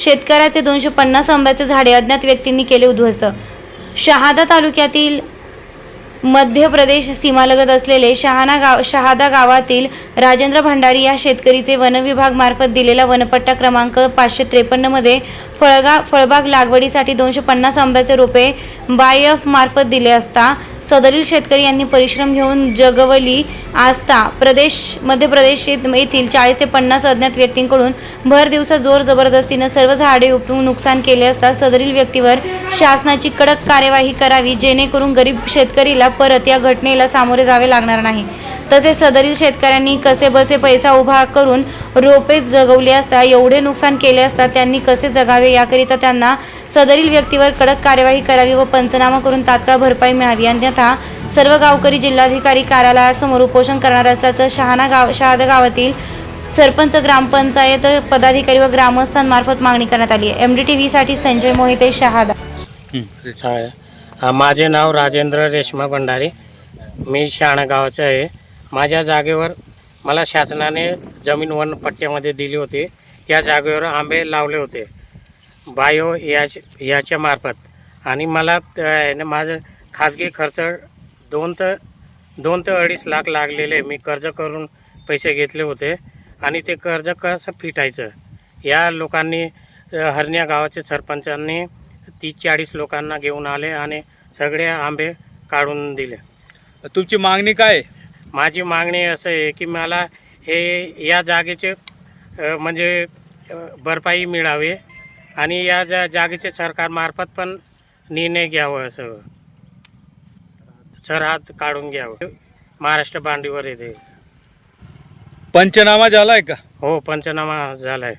शेतकऱ्याचे दोनशे पन्नास आंब्याचे झाडे अज्ञात व्यक्तींनी केले उद्ध्वस्त. शहादा तालुक्यातील मध्य प्रदेश सीमालगत असलेले शहाणा गाव शहादा गावातील राजेंद्र भंडारी या शेतकरीचे वनविभागमार्फत दिलेला वनपट्टा क्रमांक पाचशे त्रेपन्नमध्ये फळगा फळबाग लागवडीसाठी दोनशे पन्नास आंब्याचे रोपे बाय एफ मार्फत दिले असता सदरील शेतकरी यांनी परिश्रम घेऊन जगवली असता प्रदेश मध्य प्रदेश येथील चाळीस ते पन्नास अज्ञात व्यक्तींकडून भर दिवसा जोर जबरदस्तीनं सर्व झाडे उपटून नुकसान केले असता सदरील व्यक्तीवर शासनाची कडक कार्यवाही करावी जेणेकरून गरीब शेतकरीला परत या घटनेला सामोरे जावे लागणार नाही. तसेच सदरील शेतकऱ्यांनी कसे बसे पैसा उभा करून रोपे जगवले असता एवढे नुकसान केले असता त्यांनी कसे जगावे याकरिता त्यांना सदरील व्यक्तीवर कडक कार्यवाही करावी व पंचनामा करून तात्काळ भरपाई मिळावी. अन्यथा सर्व गावकरी जिल्हाधिकारी कार्यालयासमोर उपोषण करणार असल्याचं शहाणा गाव शहादा गावातील सरपंच ग्रामपंचायत पदाधिकारी व ग्रामस्थांमार्फत मागणी करण्यात आली आहे. एम डी टी व्हीसाठी संजय मोहिते शहादा. माझे नाव राजेंद्र रेश्मा भंडारी. मी शहाणा गावाचं आहे. माझ्या जागेवर मला शासनाने जमीन वन पट्ट्यामध्ये दिली होती. त्या जागेवर आंबे लावले होते. बायो याच याच्या मार्फत. आणि मला माझं खाजगी खर्च दोन तर दोन ते अडीच लाख लागलेले. मी कर्ज करून पैसे घेतले होते. आणि ते कर्ज कसं फिटायचं? या लोकांनी हरण्या गावाचे सरपंचांनी तीस चाळीस लोकांना घेऊन आले आणि सगळे आंबे काढून दिले. तुमची मागणी काय? माझी मागणी असं आहे की मला हे या जागेचे म्हणजे भरपाई मिळावी. आणि या जा जागेचे सरकारमार्फत पण निर्णय घ्यावं असं. सरहद काढून घ्यावं. महाराष्ट्र बांडीवर येते. पंचनामा झालाय का? हो पंचनामा झाला आहे